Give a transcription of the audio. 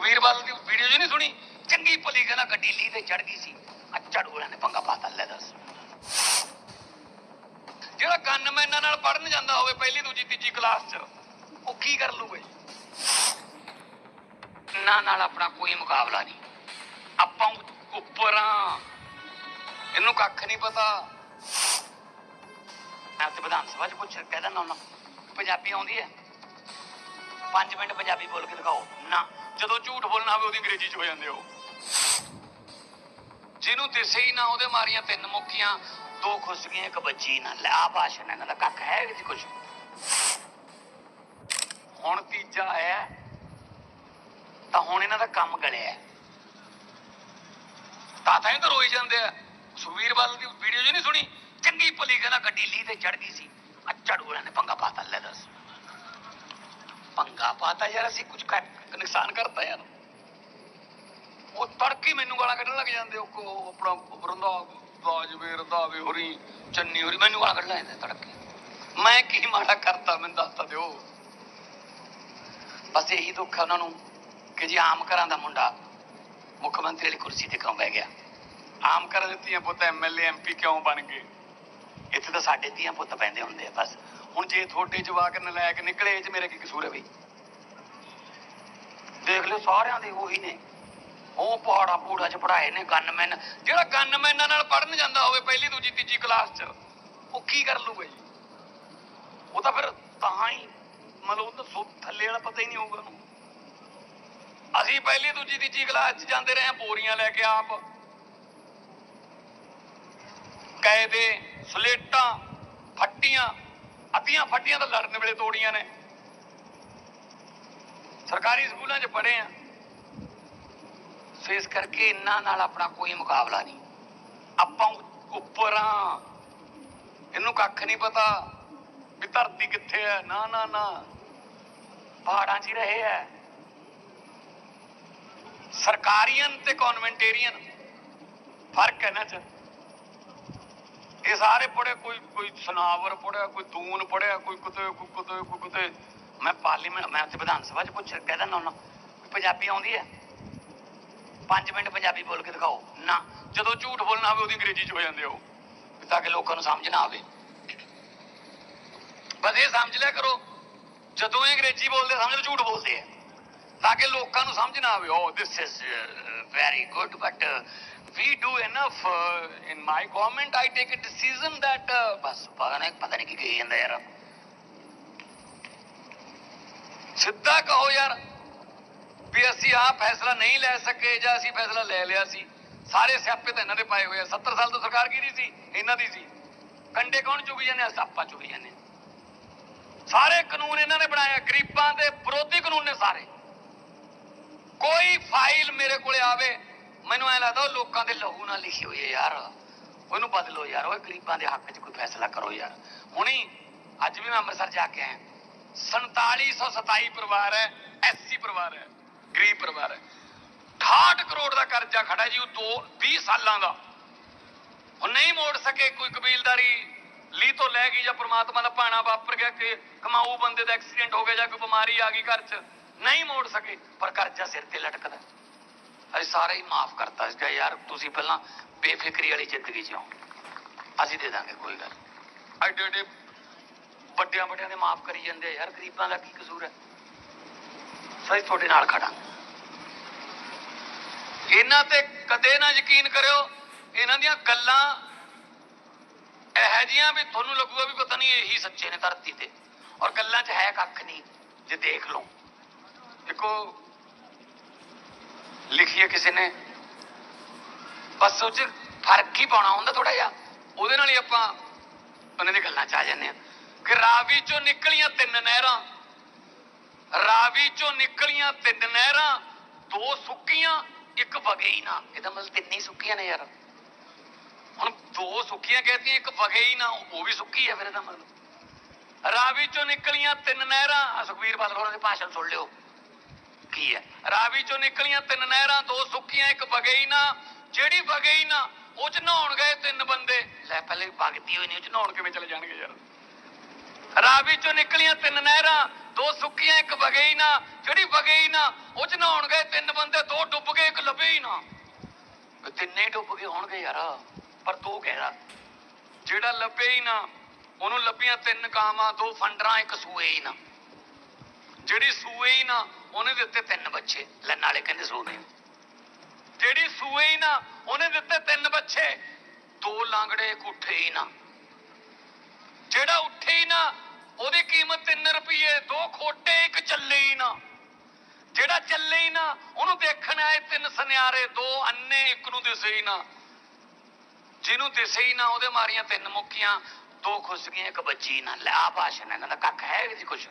ਵੀਰਵਾਲ ਦੀ video ਜੀ ਨਹੀਂ ਸੁਣੀ? ਚੰਗੀ ਭਲੀ ਕਹਿੰਦਾ ਗੱਡੀ ਲੀ ਤੇ ਚੜ ਗਈ ਸੀ। ਆ ਝਾੜੂ ਨੇ ਪੰਗਾ ਪਾਤਾ ਲੈ ਦੱਸ। ਜਿਹੜਾ ਗਨਮੈਨਾਂ ਨਾਲ ਪੜਨ ਜਾਂਦਾ ਹੋਵੇ, ਪਹਿਲੀ, ਦੂਜੀ, ਤੀਜੀ ਕਲਾਸ 'ਚ, ਉਹ ਕੀ ਕਰ ਲੂਗਾ ਜੀ? ਨਾ ਨਾਲ ਆਪਣਾ ਕੋਈ ਮੁਕਾਬਲਾ ਨਹੀਂ। ਆਪਾਂ ਉੱਪਰ। ਇਹਨੂੰ ਕੱਖ ਨਹੀਂ ਪਤਾ। ਮੈਂ ਤੇ ਵਿਧਾਨ ਸਭਾ 'ਚ ਪੁੱਛ ਕਹਿ ਦਿੰਦਾ ਹੁੰਦਾ, ਪੰਜਾਬੀ ਆਉਂਦੀ ਹੈ। 5 ਮਿੰਟ ਪੰਜਾਬੀ ਬੋਲ ਕੇ ਦਿਖਾਓ। ਨਾ। ਜਦੋਂ ਝੂਠ ਬੋਲਣਾ ਹੋਵੇ, ਉਹਦੀ ਅੰਗਰੇਜ਼ੀ 'ਚ ਹੋ ਜਾਂਦੇ ਹੋ ਜਿਹਨੂੰ ਦਿਸੇ ਹੀ ਨਾ, ਉਹਦੇ ਮਾਰੀਆਂ ਤਿੰਨ ਮੁੱਕੀਆਂ ਦੋ ਖੁਸ਼ਕੀਆਂ ਇੱਕ ਬੱਚੀ ਨਾ ਲੈ ਆ ਭਾਸ਼ਣ ਇਹਨਾਂ ਦਾ ਕੱਖ ਹੈ ਵਿੱਚ ਕੁਝ ਹੁਣ ਤੀਜਾ ਆਇਆ ਤਾਂ ਹੁਣ ਇਹਨਾਂ ਦਾ ਕੰਮ ਗਲਿਆ। ਤਾਂ ਤਾਂ ਹੀ ਤਾਂ ਰੋਈ ਜਾਂਦੇ ਆ। ਸੁਖਵੀਰ ਬਾਦਲ ਦੀ ਵੀਡੀਓ ਜੀ ਨਹੀਂ ਸੁਣੀ? ਚੰਗੀ ਭਲੀ ਕਹਿੰਦਾ ਗੱਡੀ ਲੀ ਤੇ ਚੜ ਗਈ ਸੀ। ਆ ਝਾੜੂ ਵਾਲਿਆਂ ਨੇ ਪੰਗਾ ਪਾਤਾ, ਲੈ ਦੱਸ। ਪੰਗਾ ਪਾਤਾ ਯਾਰ, ਅਸੀਂ ਕੁਝ ਨੁਕਸਾਨ ਕਰਤਾ ਯਾਰ। ਉਹ ਤੜਕੀ ਮੈਨੂੰ ਗਾਲਾਂ ਕੱਢਣ ਲੱਗ ਜਾਂਦੇ, ਉਹ ਆਪਣਾ ਰੰਦਾ ਬਾਜਵੇ ਰੰਦਾਵੇ ਹੋਰੀ, ਚੰਨੀ ਹੋਰੀ, ਮੈਨੂੰ ਗਾਲਾਂ ਕੱਢਣ ਲੱਗ ਜਾਂਦੇ ਮੈਂ ਕੀ ਮਾੜਾ ਕਰਤਾ, ਮੈਨੂੰ ਦੱਸਤਾ ਦਿਓ। ਬਸ ਇਹੀ ਦੁੱਖ ਹੈ ਉਹਨਾਂ ਨੂੰ ਕਿ ਜੀ ਆਮ ਘਰਾਂ ਦਾ ਮੁੰਡਾ ਮੁੱਖ ਮੰਤਰੀ ਵਾਲੀ ਕੁਰਸੀ ਤੇ ਕਿਉਂ ਬਹਿ ਗਿਆ? ਆਮ ਘਰਾਂ ਦੇ ਧੀਆਂ ਪੁੱਤ ਐਮਐਲਏ ਐਮਪੀ ਕਿਉਂ ਬਣ ਗਏ? ਇੱਥੇ ਤਾਂ ਸਾਡੇ ਧੀਆਂ ਪੁੱਤ ਪੈਂਦੇ ਹੁੰਦੇ ਆ, ਬਸ। ਹੁਣ ਜੇ ਤੁਹਾਡੇ ਜਵਾਕ ਨਲਾਇਕ ਨਿਕਲੇ, ਇਹ ਚ ਮੇਰੇ ਕੀ ਕਸੂਰ ਹੈ ਬਈ? ਦੇਖ ਲਿਓ, ਸਾਰਿਆਂ ਦੇ ਉਹੀ ਨੇ। ਉਹ ਪਹਾੜਾ ਪੂੜਾ ਚ ਪੜਾਏ ਨੇ ਗਨਮੈਨ ਜਿਹੜਾ ਗਨਮੈਨਾਂ ਨਾਲ ਪੜਨ ਜਾਂਦਾ ਹੋਵੇ ਪਹਿਲੀ, ਦੂਜੀ, ਤੀਜੀ ਕਲਾਸ ਚ, ਉਹ ਕੀ ਕਰ ਲੂਗਾ ਜੀ? ਉਹ ਤਾਂ ਫਿਰ ਤਾਂ ਹੀ ਮਤਲਬ ਉਹ ਤਾਂ ਸੋ, ਥੱਲੇ ਵਾਲਾ ਪਤਾ ਹੀ ਨਹੀਂ ਹੋਊਗਾ ਉਹਨੂੰ। ਅਸੀਂ ਪਹਿਲੀ, ਦੂਜੀ, ਤੀਜੀ ਕਲਾਸ ਚ ਜਾਂਦੇ ਰਹੇ ਬੋਰੀਆਂ ਲੈ ਕੇ ਆਪ। ਕਾਇਦੇ ਸਲੇਟਾਂ, ਫੱਟੀਆਂ ਅੱਧੀਆਂ ਫੱਟੀਆਂ ਤਾਂ ਲੜਨ ਵੇਲੇ ਤੋੜੀਆਂ ਨੇ। ਸਰਕਾਰੀ ਸਕੂਲਾਂ 'ਚ ਪੜ੍ਹੇ ਆ। ਸੋ ਇਸ ਕਰਕੇ ਇਹਨਾਂ ਨਾਲ ਆਪਣਾ ਕੋਈ ਮੁਕਾਬਲਾ ਨਹੀਂ। ਆਪਾਂ ਉੱਪਰ ਇਹਨੂੰ ਕੱਖ ਨਹੀਂ ਪਤਾ ਵੀ ਧਰਤੀ ਕਿੱਥੇ ਹੈ ਨਾ ਨਾ ਨਾ। ਪਹਾੜਾਂ 'ਚ ਹੀ ਰਹੇ ਹੈ ਸਰਕਾਰੀਅਨ ਤੇ ਕਨਵੈਂਟੇਰੀਅਨ। ਫ਼ਰਕ ਹੈ ਨਾ ਚ। ਇਹ ਸਾਰੇ ਪੜੇ ਕੋਈ ਕੋਈ ਸਨਾਵਰ ਪੜਿਆ ਕੋਈ ਦੂਨ ਪੜਿਆ ਕੋਈ ਕਿਤੇ ਕੋਈ ਕਿਤੇ ਕੋਈ ਕਿਤੇ। ਮੈਂ ਪਾਰਲੀਮੈਂਟ, ਮੈਂ ਤੇ ਵਿਧਾਨ ਸਭਾ ਚ ਪੁੱਛ, ਕਹਿ ਦਿੰਦਾ ਹੁੰਦਾ ਪੰਜਾਬੀ ਆਉਂਦੀ ਹੈ? 5 ਮਿੰਟ ਪੰਜਾਬੀ ਬੋਲ ਕੇ ਦਿਖਾਓ। ਨਾ, ਜਦੋਂ ਝੂਠ ਬੋਲਣਾ ਹੋਵੇ, ਉਹਦੀ ਅੰਗਰੇਜ਼ੀ ਚ ਹੋ ਜਾਂਦੇ ਹੋ ਤਾਂ ਕਿ ਲੋਕਾਂ ਨੂੰ ਸਮਝ ਨਾ ਆਵੇ। ਬਸ ਇਹ ਸਮਝ ਲਿਆ ਕਰੋ, ਜਦੋਂ ਅੰਗਰੇਜ਼ੀ ਬੋਲਦੇ, ਸਮਝ ਲਓ ਝੂਠ ਬੋਲਦੇ ਆ। ਤਾਂ ਕਿ ਲੋਕਾਂ ਨੂੰ ਸਮਝ ਨਾ ਆਵੇ ਓ this is very good but we do enough in my government I take a decision that ਬਸ ਪਤਾ ਪਤਾ ਨਹੀਂ ਕੀ ਕਹੀ ਜਾਂਦਾ ਯਾਰ। ਸਿੱਧਾ ਕਹੋ ਯਾਰ ਵੀ ਅਸੀਂ ਆਹ ਫੈਸਲਾ ਨਹੀਂ ਲੈ ਸਕੇ ਜਾਂ ਅਸੀਂ ਫੈਸਲਾ ਲੈ ਲਿਆ ਸੀ। ਸਾਰੇ ਸਿਆਪੇ ਤਾਂ ਇਹਨਾਂ ਦੇ ਪਾਏ ਹੋਏ ਆ। 70 ਸਾਲ ਤੋਂ ਸਰਕਾਰ ਕਿਹਦੀ ਸੀ? ਇਹਨਾਂ ਦੀ ਸੀ। ਕੰਡੇ ਕੌਣ ਚੁਗੀ ਜਾਂਦੇ ਆ? ਆਪਾਂ ਚੁਗੀ ਜਾਂਦੇ ਸਾਰੇ ਕਾਨੂੰਨ ਇਹਨਾਂ ਨੇ ਬਣਾਇਆ ਗਰੀਬਾਂ ਦੇ ਵਿਰੋਧੀ ਕਾਨੂੰਨ ਨੇ ਸਾਰੇ। ਕੋਈ ਫਾਈਲ ਮੇਰੇ ਕੋਲੇ ਆਵੇ, ਮੈਨੂੰ ਐ ਲੱਗਦਾ ਉਹ ਲੋਕਾਂ ਦੇ ਲਹੂ ਨਾਲ ਲਿਖੀ ਹੋਈ ਹੈ ਯਾਰ। ਉਹਨੂੰ ਬਦਲੋ ਯਾਰ, ਓਏ ਗਰੀਬਾਂ ਦੇ ਹੱਕ 'ਚ ਕੋਈ ਫੈਸਲਾ ਕਰੋ ਯਾਰ। ਹੁਣੀ ਅੱਜ ਵੀ ਮੈਂ ਅੰਮ੍ਰਿਤਸਰ ਜਾ ਕੇ ਆਇਆ। 4727 ਪਰਿਵਾਰ ਹੈ, ਐਸਸੀ ਪਰਿਵਾਰ ਹੈ, ਗਰੀਬ ਪਰਿਵਾਰ ਹੈ। 68 ਕਰੋੜ ਦਾ ਕਰਜ਼ਾ ਖੜਾ ਜੀ, ਉਹ ਦੋ 20 ਸਾਲਾਂ ਦਾ। ਉਹ ਨਹੀਂ ਮੋੜ ਸਕੇ ਕੋਈ ਕਬੀਲਦਾਰੀ ਲੀ ਤੋਂ ਲੈ ਗਈ ਜਾਂ ਪ੍ਰਮਾਤਮਾ ਦਾ ਭਾਣਾ ਵਾਪਰ ਗਿਆ, ਕਿ ਕਮਾਊ ਬੰਦੇ ਦਾ ਐਕਸੀਡੈਂਟ ਹੋ ਗਿਆ ਜਾਂ ਕੋਈ ਬਿਮਾਰੀ ਆ ਗਈ ਘਰ 'ਚ। ਨਹੀਂ ਮੋੜ ਸਕੇ, ਪਰ ਕਰਜ਼ਾ ਸਿਰ ਤੇ ਲਟਕਦਾ ਅਸੀਂ ਸਾਰੇ ਹੀ ਮਾਫ ਕਰਤਾ ਸੀਗਾ ਯਾਰ, ਤੁਸੀਂ ਪਹਿਲਾਂ ਬੇਫਿਕਰੀ ਵਾਲੀ ਜ਼ਿੰਦਗੀ ਜਿਓ। ਅਸੀਂ ਦੇ ਦਾਂਗੇ, ਕੋਈ ਗੱਲ ਐਡੇ ਐਡੇ ਵੱਡਿਆਂ ਵੱਡਿਆਂ ਦੇ ਮਾਫ ਕਰੀ ਜਾਂਦੇ ਯਾਰ, ਗਰੀਬਾਂ ਦਾ ਕੀ ਕਸੂਰ ਹੈ? ਸਹੀ ਤੁਹਾਡੇ ਨਾਲ ਖੜਾ ਇਹਨਾਂ ਤੇ ਕਦੇ ਨਾ ਯਕੀਨ ਕਰਿਓ, ਇਹਨਾਂ ਦੀਆਂ ਗੱਲਾਂ ਇਹੋ ਜੀਆਂ ਵੀ ਤੁਹਾਨੂੰ ਲੱਗੂਗਾ ਵੀ ਪਤਾ ਨਹੀਂ ਇਹੀ ਸੱਚੇ ਨੇ ਧਰਤੀ ਤੇ। ਔਰ ਗੱਲਾਂ 'ਚ ਹੈ ਕੱਖ ਨਹੀਂ, ਜੇ ਦੇਖ ਲਓ। ਦੇਖੋ, ਲਿਖੀ ਹੈ ਕਿਸੇ ਨੇ। ਬਸ ਉਹ 'ਚ ਫ਼ਰਕ ਹੀ ਪਾਉਣਾ ਹੁੰਦਾ ਥੋੜਾ ਜਿਹਾ। ਉਹਦੇ ਨਾਲ ਹੀ ਆਪਾਂ ਉਹਨਾਂ ਦੀ ਗੱਲਾਂ 'ਚ ਆ ਜਾਂਦੇ ਆ ਕਿ ਰਾਵੀ 'ਚੋਂ ਨਿਕਲੀਆਂ ਤਿੰਨ ਨਹਿਰਾਂ। ਰਾਵੀ 'ਚੋਂ ਨਿਕਲੀਆਂ ਤਿੰਨ ਨਹਿਰਾਂ। ਦੋ ਸੁੱਕੀਆਂ, ਇੱਕ ਵਗਈ ਨਾ। ਇਹਦਾ ਮਤਲਬ ਤਿੰਨ ਹੀ ਸੁੱਕੀਆਂ ਨੇ ਯਾਰ। ਹੁਣ ਦੋ ਸੁੱਕੀਆਂ ਕਹਤੀਆਂ, ਇੱਕ ਵਗਈ ਨਾ, ਉਹ ਵੀ ਸੁੱਕੀ ਹੈ ਫਿਰ ਇਹਦਾ ਮਤਲਬ। ਰਾਵੀ 'ਚੋਂ ਨਿਕਲੀਆਂ ਤਿੰਨ ਨਹਿਰਾਂ। ਆਹ ਸੁਖਬੀਰ ਬਾਦਲ ਹੋਰਾਂ ਦੇ ਭਾਸ਼ਣ ਸੁਣ ਲਿਓ। ਕੀ ਹੈ। ਰਾਵੀ ਚੋਂ ਨਿਕਲੀਆਂ ਤਿੰਨ ਨਹਿਰਾਂ, ਦੋ ਸੁੱਕੀਆਂ, ਇੱਕ ਵਗਈ ਨਾ। ਜਿਹੜੀ ਵਗਈ ਨਾ, ਉਹ ਚ ਨਹਾਉਣ ਗਏ ਤਿੰਨ ਬੰਦੇ। ਲੈ, ਪਹਿਲੇ ਵਗਦੀ ਹੋਈ ਨਹੀਂ ਉਹ ਚ ਨਹਾਉਣ ਕਿਵੇਂ ਚਲੇ ਜਾਣਗੇ ਯਾਰ? ਰਾਵੀ ਚੋਂ ਨਿਕਲੀਆਂ ਤਿੰਨ ਨਹਿਰਾਂ, ਦੋ ਸੁੱਕੀਆਂ, ਇੱਕ ਵਗੇ ਨਾ। ਜਿਹੜੀ ਵਗੇ ਨਾ, ਉਹ ਚ ਨਹਾਉਣ ਗਏ ਤਿੰਨ ਬੰਦੇ, ਦੋ ਡੁੱਬ ਗਏ, ਇੱਕ ਲੱਭੇ ਹੀ ਨਾ ਤਿੰਨੇ ਡੁੱਬ ਗਏ ਹੋਣਗੇ ਯਾਰ। ਪਰ ਤੂੰ ਕਹਿਦਾ ਜਿਹੜਾ ਲੱਭੇ ਹੀ ਨਾ, ਉਹਨੂੰ ਲੱਭੀਆਂ ਤਿੰਨ ਕਾਵਾਂ, ਦੋ ਫੰਡਰਾਂ, ਇੱਕ ਸੂਏ ਹੀ ਨਾ। ਜਿਹੜੀ ਸੂਏ ਹੀ ਨਾ ਉਹਨੇ ਦਿੱਤੇ ਤਿੰਨ ਬੱਚੇ ਲੈਣ ਵਾਲੇ ਕਹਿੰਦੇ ਸੂਏ ਜਿਹੜੀ ਸੂਏ ਹੀ ਨਾ, ਉਹਨੇ ਦਿੱਤੇ ਤਿੰਨ ਬੱਚੇ। ਦੋ ਲਾਂਗੜੇ ਉੱਠੇ ਹੀ ਨਾ। ਜਿਹੜਾ ਉੱਠੇ ਹੀ ਨਾ, ਉਹਦੀ ਕੀਮਤ 3 ਰੁਪਏ ਦੋ ਖੋਟੇ, ਇੱਕ ਚੱਲੇ ਹੀ ਨਾ। ਜਿਹੜਾ ਚੱਲੇ ਹੀ ਨਾ, ਉਹਨੂੰ ਦੇਖਣ ਆਏ ਤਿੰਨ ਸੁਨਿਆਰੇ, ਦੋ ਅੰਨੇ, ਇੱਕ ਨੂੰ ਦਿਸੇ ਹੀ ਨਾ। ਜਿਹਨੂੰ ਦਿਸੇ ਹੀ ਨਾ, ਉਹਦੇ ਮਾਰੀਆਂ ਤਿੰਨ ਮੁੱਕੀਆਂ, ਦੋ ਖੁੱਸ ਗਈਆਂ, ਇੱਕ ਬੱਚੀ ਨਾ। ਲੈ ਆ ਭਾਸ਼ਣ ਇਹਨਾਂ ਦਾ ਕੱਖ ਹੈ ਇਹਦੀ ਕੁਛ।